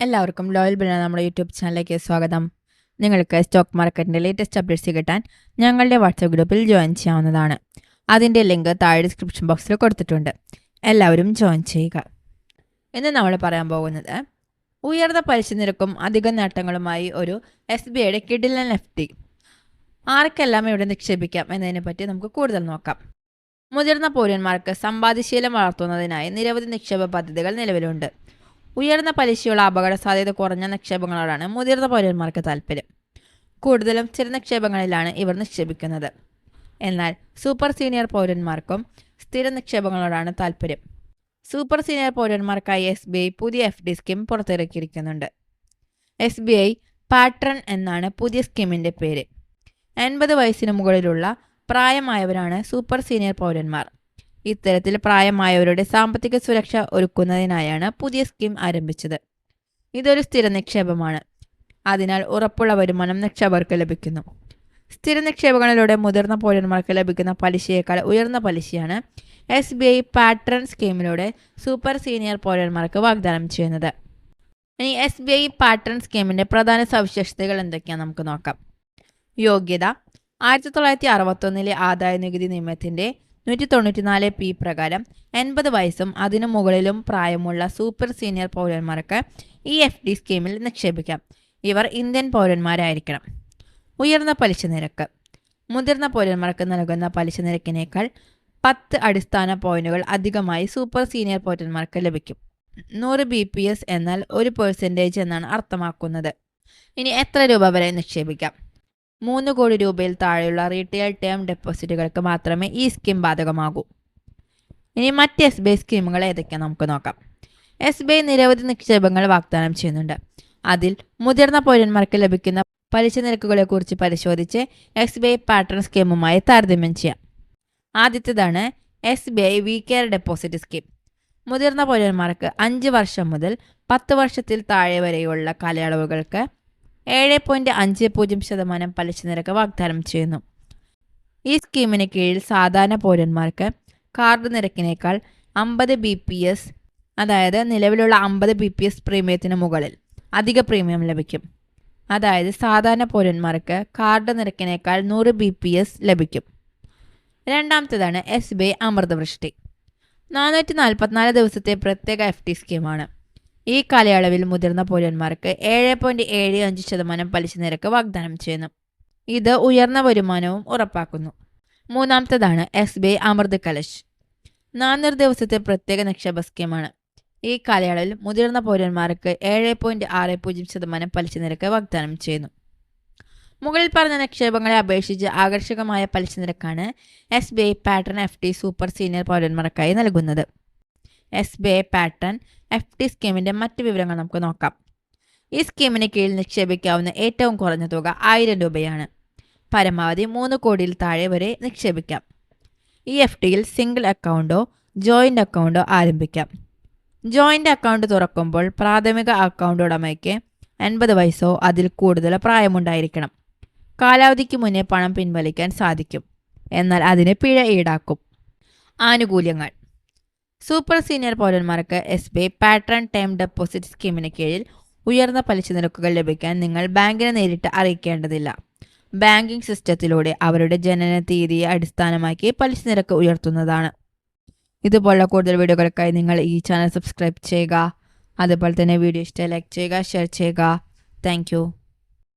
എല്ലാവർക്കും ലോയൽ ബിന നമ്മുടെ യൂട്യൂബ് ചാനലിലേക്ക് സ്വാഗതം. നിങ്ങൾക്ക് സ്റ്റോക്ക് മാർക്കറ്റിന്റെ ലേറ്റസ്റ്റ് അപ്ഡേറ്റ്സ് കിട്ടാൻ ഞങ്ങളുടെ വാട്സാപ്പ് ഗ്രൂപ്പിൽ ജോയിൻ ചെയ്യാവുന്നതാണ്. അതിന്റെ ലിങ്ക് താഴെ ഡിസ്ക്രിപ്ഷൻ ബോക്സിൽ കൊടുത്തിട്ടുണ്ട്. എല്ലാവരും ജോയിൻ ചെയ്യുക. ഇന്ന് നമ്മൾ പറയാൻ പോകുന്നത് ഉയർന്ന പലിശ നിരക്കും അധിക നേട്ടങ്ങളുമായി ഒരു എസ് ബി ഐയുടെ കിഡിലൻ എഫ് ആർക്കെല്ലാം ഇവിടെ നിക്ഷേപിക്കാം എന്നതിനെ പറ്റി നമുക്ക് കൂടുതൽ നോക്കാം. മുതിർന്ന പൗരന്മാർക്ക് സമ്പാദ്യശീലം വളർത്തുന്നതിനായി നിരവധി നിക്ഷേപ പദ്ധതികൾ നിലവിലുണ്ട്. ഉയർന്ന പലിശയുള്ള അപകട സാധ്യത കുറഞ്ഞ നിക്ഷേപങ്ങളോടാണ് മുതിർന്ന പൗരന്മാർക്ക് താല്പര്യം. കൂടുതലും ചെറു നിക്ഷേപങ്ങളിലാണ് ഇവർ നിക്ഷേപിക്കുന്നത്. എന്നാൽ സൂപ്പർ സീനിയർ പൗരന്മാർക്കും സ്ഥിര നിക്ഷേപങ്ങളോടാണ് താല്പര്യം. സൂപ്പർ സീനിയർ പൗരന്മാർക്കായി എസ് ബി ഐ പുതിയ എഫ് ഡി സ്കീം പുറത്തിറക്കിയിരിക്കുന്നുണ്ട്. എസ് ബി ഐ പാട്രൺ എന്നാണ് പുതിയ സ്കീമിന്റെ പേര്. എൺപത് വയസ്സിന് മുകളിലുള്ള പ്രായമായവരാണ് സൂപ്പർ സീനിയർ പൗരന്മാർ. ഇത്തരത്തിൽ പ്രായമായവരുടെ സാമ്പത്തിക സുരക്ഷ ഒരുക്കുന്നതിനായാണ് പുതിയ സ്കീം ആരംഭിച്ചത്. ഇതൊരു സ്ഥിര നിക്ഷേപമാണ്. അതിനാൽ ഉറപ്പുള്ള വരുമാനം നിക്ഷേപകർക്ക് ലഭിക്കുന്നു. സ്ഥിര നിക്ഷേപങ്ങളിലൂടെ മുതിർന്ന പൗരന്മാർക്ക് ലഭിക്കുന്ന പലിശയേക്കാൾ ഉയർന്ന പലിശയാണ് എസ് ബി ഐ പാട്രൺ സ്കീമിലൂടെ സൂപ്പർ സീനിയർ പൗരന്മാർക്ക് വാഗ്ദാനം ചെയ്യുന്നത്. ഇനി എസ് ബി ഐ പാട്രൺ സ്കീമിന്റെ പ്രധാന സവിശേഷതകൾ എന്തൊക്കെയാണ് നമുക്ക് നോക്കാം. യോഗ്യത. ആയിരത്തി തൊള്ളായിരത്തി അറുപത്തൊന്നിലെ ആദായ നികുതി നിയമത്തിന്റെ നൂറ്റി തൊണ്ണൂറ്റിനാല് പി പ്രകാരം എൺപത് വയസ്സും അതിനു മുകളിലും പ്രായമുള്ള സൂപ്പർ സീനിയർ പൗരന്മാർക്ക് ഈ എഫ് ഡി സ്കീമിൽ നിക്ഷേപിക്കാം. ഇവർ ഇന്ത്യൻ പൗരന്മാരായിരിക്കണം. ഉയർന്ന പലിശ നിരക്ക്. മുതിർന്ന പൗരന്മാർക്ക് നൽകുന്ന പലിശ നിരക്കിനേക്കാൾ പത്ത് അടിസ്ഥാന പോയിന്റുകൾ അധികമായി സൂപ്പർ സീനിയർ പൗരന്മാർക്ക് ലഭിക്കും. നൂറ് ബി പി എസ് എന്നാൽ ഒരു പെർസെന്റേജ് എന്നാണ് അർത്ഥമാക്കുന്നത്. ഇനി എത്ര രൂപ വരെ നിക്ഷേപിക്കാം? മൂന്ന് കോടി രൂപയിൽ താഴെയുള്ള റീറ്റെയിൽ ടേം ഡെപ്പോസിറ്റുകൾക്ക് മാത്രമേ ഈ സ്കീം ബാധകമാകൂ. ഇനി മറ്റ് എസ് ബി ഐ സ്കീമുകൾ ഏതൊക്കെയാണ് നമുക്ക് നോക്കാം. എസ് ബി ഐ നിരവധി നിക്ഷേപങ്ങൾ വാഗ്ദാനം ചെയ്യുന്നുണ്ട്. അതിൽ മുതിർന്ന പൗരന്മാർക്ക് ലഭിക്കുന്ന പലിശ നിരക്കുകളെക്കുറിച്ച് പരിശോധിച്ച് എസ് ബി ഐ പാറ്റേൺ സ്കീമുമായി താരതമ്യം ചെയ്യാം. ആദ്യത്തേതാണ് S B I we care deposit scheme മുതിർന്ന പൗരന്മാർക്ക് അഞ്ച് വർഷം മുതൽ പത്ത് വർഷത്തിൽ താഴെ വരെയുള്ള കാലയളവുകൾക്ക് ഏഴ് പോയിന്റ് അഞ്ച് പൂജ്യം ശതമാനം പലിശ നിരക്ക് വാഗ്ദാനം ചെയ്യുന്നു. ഈ സ്കീമിന് കീഴിൽ സാധാരണ പൗരന്മാർക്ക് കാർഡ് നിരക്കിനേക്കാൾ അമ്പത് ബി പി എസ് അതായത് നിലവിലുള്ള അമ്പത് ബി പി എസ് പ്രീമിയത്തിന് മുകളിൽ അധിക പ്രീമിയം ലഭിക്കും. അതായത് സാധാരണ പൗരന്മാർക്ക് കാർഡ് നിരക്കിനേക്കാൾ നൂറ് ബി പി എസ് ലഭിക്കും. രണ്ടാമത്തേതാണ് എസ് ബി ഐ അമൃതവൃഷ്ടി. നാനൂറ്റി നാൽപ്പത്തിനാല് ദിവസത്തെ പ്രത്യേക എഫ് ടി സ്കീമാണ്. ഈ കാലയളവിൽ മുതിർന്ന പൗരന്മാർക്ക് ഏഴ് പോയിന്റ് ഏഴ് അഞ്ച് ശതമാനം പലിശ നിരക്ക് വാഗ്ദാനം ചെയ്യുന്നു. ഇത് ഉയർന്ന വരുമാനവും ഉറപ്പാക്കുന്നു. മൂന്നാമത്തേതാണ് S B I Amrit Kalash. നാനൂറ് ദിവസത്തെ പ്രത്യേക നിക്ഷേപ സ്കീമാണ്. ഈ കാലയളവിൽ മുതിർന്ന പൗരന്മാർക്ക് ഏഴ് പോയിന്റ് ആറ് പൂജ്യം ശതമാനം പലിശ നിരക്ക് വാഗ്ദാനം ചെയ്യുന്നു. മുകളിൽ പറഞ്ഞ നിക്ഷേപങ്ങളെ അപേക്ഷിച്ച് ആകർഷകമായ പലിശ നിരക്കാണ് S B I patron F T super senior പൗരന്മാർക്കായി നൽകുന്നത്. S B I patron F T സ്കീമിന്റെ മറ്റ് വിവരങ്ങൾ നമുക്ക് നോക്കാം. ഈ സ്കീമിന് കീഴിൽ നിക്ഷേപിക്കാവുന്ന ഏറ്റവും കുറഞ്ഞ തുക ആയിരം രൂപയാണ്. പരമാവധി മൂന്ന് കോടിയിൽ താഴെ വരെ നിക്ഷേപിക്കാം. ഈ എഫ് ടിയിൽ സിംഗിൾ അക്കൗണ്ടോ ജോയിന്റ് അക്കൗണ്ടോ ആരംഭിക്കാം. ജോയിന്റ് അക്കൗണ്ട് തുറക്കുമ്പോൾ പ്രാഥമിക അക്കൗണ്ട് ഉടമയ്ക്ക് എൺപത് വയസ്സോ അതിൽ കൂടുതൽ പ്രായമുണ്ടായിരിക്കണം. കാലാവധിക്ക് മുന്നേ പണം പിൻവലിക്കാൻ സാധിക്കും. എന്നാൽ അതിന് പിഴ ഈടാക്കും. ആനുകൂല്യങ്ങൾ. സൂപ്പർ സീനിയർ പൗരന്മാർക്ക് S B I patron time deposit സ്കീമിന് കീഴിൽ ഉയർന്ന പലിശ നിരക്കുകൾ ലഭിക്കാൻ നിങ്ങൾ ബാങ്കിനെ നേരിട്ട് അറിയിക്കേണ്ടതില്ല. ബാങ്കിംഗ് സിസ്റ്റത്തിലൂടെ അവരുടെ ജനന തീയതിയെ അടിസ്ഥാനമാക്കി പലിശ നിരക്ക് ഉയർത്തുന്നതാണ്. ഇതുപോലുള്ള കൂടുതൽ വീഡിയോകൾക്കായി നിങ്ങൾ ഈ ചാനൽ സബ്സ്ക്രൈബ് ചെയ്യുക. അതുപോലെ തന്നെ വീഡിയോ ഇഷ്ടം ലൈക്ക് ചെയ്യുക ഷെയർ ചെയ്യുക. താങ്ക്